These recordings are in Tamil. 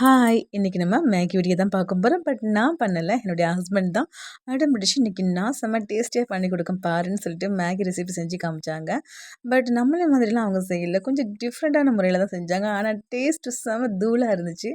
ஹாய் இன்றைக்கி நம்ம மேகி வீடியோ தான் பார்க்க போகிறோம் பட் நான் பண்ணலை. என்னுடைய ஹஸ்பண்ட் தான் அடம் பிடிச்சி இன்றைக்கி நான் செம்ம டேஸ்டியாக பண்ணி கொடுக்க பாருன்னு சொல்லிட்டு மேகி ரெசிபி செஞ்சு காமிச்சாங்க. பட் நம்மளே மாதிரிலாம் அவங்க செய்யலை. கொஞ்சம் டிஃப்ரெண்ட்டான முறையில் தான் செஞ்சாங்க. ஆனால் டேஸ்ட்டு செம்ம தூளாக இருந்துச்சு.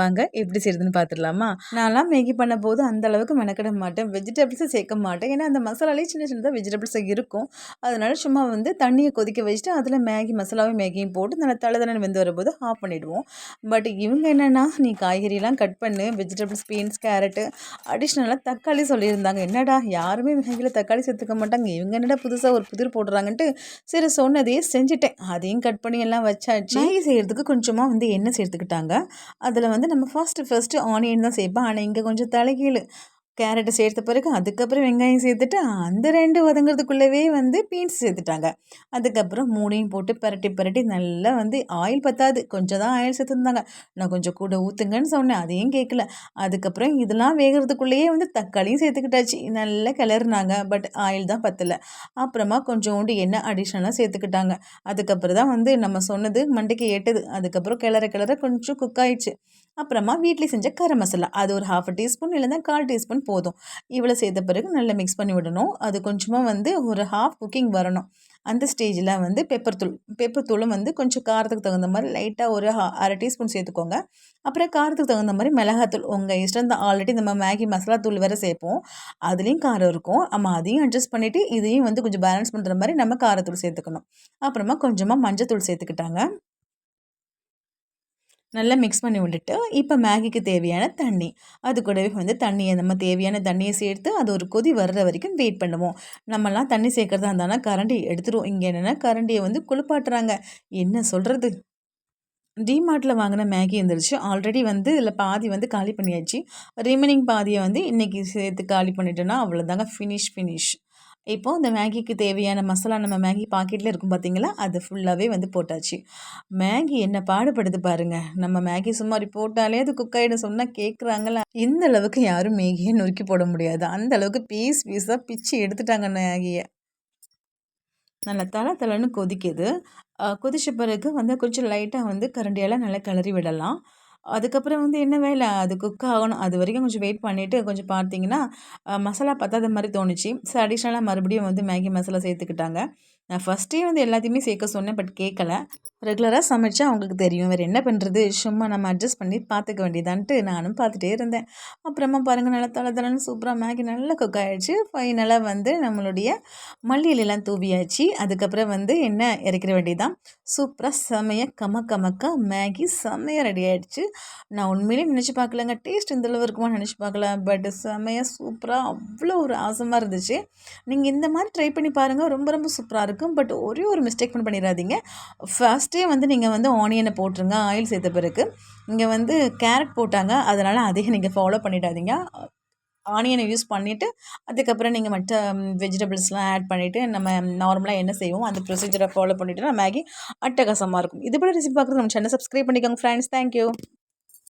வாங்க எப்படி செய்யுதுன்னு பார்த்துடலாமா? நான்லாம் மேகி பண்ண போது அந்த அளவுக்கு மெனக்கிட மாட்டேன். வெஜிடபிள்ஸை சேர்க்க மாட்டேன். ஏன்னா அந்த மசாலாலே சின்ன சின்னதாக வெஜிடபிள்ஸாக இருக்கும். அதனால சும்மா வந்து தண்ணியை கொதிக்க வச்சுட்டு அதில் மேகி மசாலாவும் மேகியும் போட்டு நல்லா தலை தலை வெந்து வரும்போது ஆஃப் பண்ணிவிடுவோம் பட் இவங்க என்னென்னா நீ காய்கறிலாம் கட் பண்ணு வெஜிடபிள்ஸ் பீன்ஸ் கேரட்டு அடிஷ்னலாக தக்காளி சொல்லியிருந்தாங்க. என்னடா யாருமே மிகையில் தக்காளி சேர்த்துக்க மாட்டாங்க. இவங்க என்னடா புதுசாக ஒரு புதிர் போடுறாங்கன்ட்டு சரி சொன்னதையே செஞ்சுட்டேன். அதையும் கட் பண்ணி எல்லாம் வச்சாச்சு. மேகி செய்கிறதுக்கு கொஞ்சமாக வந்து எண்ணெய் சேர்த்துக்கிட்டாங்க. அதில் வந்து நம்ம ஃபஸ்ட்டு ஃபஸ்ட்டு ஆனியன் தான் சேர்ப்பேன். ஆனால் இங்கே கொஞ்சம் தலைகீழ் கேரட்டை சேர்த்த பிறகு அதுக்கப்புறம் வெங்காயம் சேர்த்துட்டு அந்த ரெண்டு வதங்கிறதுக்குள்ளவே வந்து பீன்ஸ் சேர்த்துட்டாங்க. அதுக்கப்புறம் மூணையும் போட்டு பரட்டி பரட்டி நல்லா வந்து ஆயில் பத்தாது. கொஞ்சம் தான் ஆயில் சேர்த்துருந்தாங்க. நான் கொஞ்சம் கூட ஊற்றுங்கன்னு சொன்னேன். அதையும் கேட்கல அதுக்கப்புறம் இதெல்லாம் வேகிறதுக்குள்ளேயே வந்து தக்காளியும் சேர்த்துக்கிட்டாச்சு. நல்லா கிளறுனாங்க. பட் ஆயில் தான் பத்தலை. அப்புறமா கொஞ்சோண்டு எண்ணெய் அடிஷ்னலாக சேர்த்துக்கிட்டாங்க. அதுக்கப்புறம் தான் வந்து நம்ம சொன்னது மண்டைக்கு ஏட்டது. அதுக்கப்புறம் கிளற கிளற கொஞ்சம் குக் ஆயிடுச்சு. அப்புறமா வீட்டில் செஞ்ச கரம் மசாலா. அது ஒரு ஹாஃப் டீஸ்பூன் இல்லைன்னா கால் டீஸ்பூன் போதும். இவ்வளோ சேர்த்த பிறகு நல்லா மிக்ஸ் பண்ணி விடணும். அது கொஞ்சமாக வந்து ஒரு ஹாஃப் குக்கிங் வரணும். அந்த ஸ்டேஜில் வந்து பெப்பர் தூள் பெப்பர் தூளும் வந்து கொஞ்சம் காரத்துக்கு தகுந்த மாதிரி லைட்டாக ஒரு அரை டீஸ்பூன் சேர்த்துக்கோங்க. அப்புறம் காரத்துக்கு தகுந்த மாதிரி மிளகாத்தூள் உங்கள் இஷ்டம் தான் ஆல்ரெடி நம்ம மேகி மசாலா தூள் வேறு சேர்ப்போம். அதுலேயும் காரம் இருக்கும். நம்ம அதையும் அட்ஜஸ்ட் பண்ணிவிட்டு இதையும் வந்து கொஞ்சம் பேலன்ஸ் பண்ணுற மாதிரி நம்ம காரத்தூள் சேர்த்துக்கணும். அப்புறமா கொஞ்சமாக மஞ்சள் தூள் சேர்த்துக்கிட்டாங்க. நல்லா மிக்ஸ் பண்ணி விட்டுட்டு இப்போ மேகிக்கு தேவையான தண்ணி. அது கூடவே வந்து தண்ணியை நம்ம தேவையான தண்ணியை சேர்த்து அது ஒரு கொதி வர்ற வரைக்கும் வெயிட் பண்ணுவோம். நம்மலாம் தண்ணி சேர்க்குறதா இருந்தாலும் கரண்டி எடுத்துருவோம் இங்கே என்னென்னா கரண்டியை வந்து குளிப்பாட்டுறாங்க. என்ன சொல்கிறது டிமார்ட்டில் வாங்கின மேகி இருந்துருச்சு. ஆல்ரெடி வந்து இதில் பாதி வந்து காலி பண்ணியாச்சு. ரிமைனிங் பாதியை வந்து இன்றைக்கி சேர்த்து காலி பண்ணிட்டோன்னா அவ்வளோதாங்க ஃபினிஷ் ஃபினிஷ் இப்போது இந்த மேகிக்கு தேவையான மசாலா நம்ம மேகி பாக்கெட்டில் இருக்கும் பார்த்தீங்களா அது ஃபுல்லாகவே வந்து போட்டாச்சு. மேகி என்ன பாடுபடுது பாருங்கள் நம்ம மேகி சும்மாரி போட்டாலே அது குக் ஆகிடும் சொன்னால் கேட்குறாங்களா இந்த அளவுக்கு யாரும் மேகியை நொறுக்கி போட முடியாது. அந்த அளவுக்கு பீஸ் பீஸாக பிச்சு எடுத்துட்டாங்க மேகியை. நல்லா தலை தலைன்னு கொதிக்குது. கொதிச்ச பிறகு வந்து கொஞ்சம் லைட்டாக வந்து கரண்டியால் நல்லா கிளறி விடலாம். அதுக்கப்புறம் வந்து என்ன வேலை? அது குக் ஆகணும். அது வரைக்கும் கொஞ்சம் வெயிட் பண்ணிவிட்டு கொஞ்சம் பார்த்தீங்கன்னா மசாலா பத்தாத மாதிரி தோணுச்சு. ஸோ அடிஷ்னலாக மறுபடியும் வந்து மேகி மசாலா சேர்த்துக்கிட்டாங்க. நான் ஃபஸ்ட்டே வந்து எல்லாத்தையுமே சேர்க்க சொன்னேன் பட் கேட்கல ரெகுலராக சமைச்சா அவங்களுக்கு தெரியும். வேறு என்ன பண்ணுறது சும்மா நம்ம அட்ஜஸ்ட் பண்ணி பார்த்துக்க வேண்டியதான்ட்டு நானும் பார்த்துட்டே இருந்தேன். அப்புறமா பாருங்கள் நல்லா தலை தலைன்னு சூப்பராக மேகி நல்லா குக் ஆகிடுச்சு ஃபைனலாக வந்து நம்மளுடைய மல்லியிலெல்லாம் தூவியாச்சு. அதுக்கப்புறம் வந்து என்ன இறக்கிற வேண்டியதான் சூப்பராக செமையாக கம கமக்க மேகி செம்மையாக ரெடி ஆகிடுச்சு நான் உண்மையிலே நினச்சி பார்க்கலங்க. டேஸ்ட் இந்தளவு இருக்குமா நினச்சி பார்க்கல. பட் செம்மையாக சூப்பராக அவ்வளோ ஒரு ஆசமாக இருந்துச்சு. நீங்கள் இந்த மாதிரி ட்ரை பண்ணி பாருங்கள் ரொம்ப ரொம்ப சூப்பராக இருக்கும். பட் ஒரே ஒரு மிஸ்டேக் பண்ணி பண்ணிடாதீங்க. ஃபஸ்ட்டே வந்து நீங்கள் வந்து ஆனியனை போட்டுருங்க. ஆயில் சேர்த்த பிறகு. இங்கே வந்து கேரட் போட்டாங்க. அதனால் அதையும் நீங்கள் ஃபாலோ பண்ணிடாதீங்க. ஆனியனை யூஸ் பண்ணிவிட்டு அதுக்கப்புறம் நீங்கள் மற்ற வெஜிடபிள்ஸ்லாம் ஆட் பண்ணிவிட்டு நம்ம நார்மலாக என்ன செய்வோம் அந்த ப்ரொசீஜரை ஃபாலோ பண்ணிவிட்டு மேகி அட்டகாசமாக இருக்கும். இது போல ரெசிபி பார்க்குறது நம்ம சேனல் சப்ஸ்கிரைப் பண்ணிக்கோங்க ஃப்ரெண்ட்ஸ் தேங்க்யூ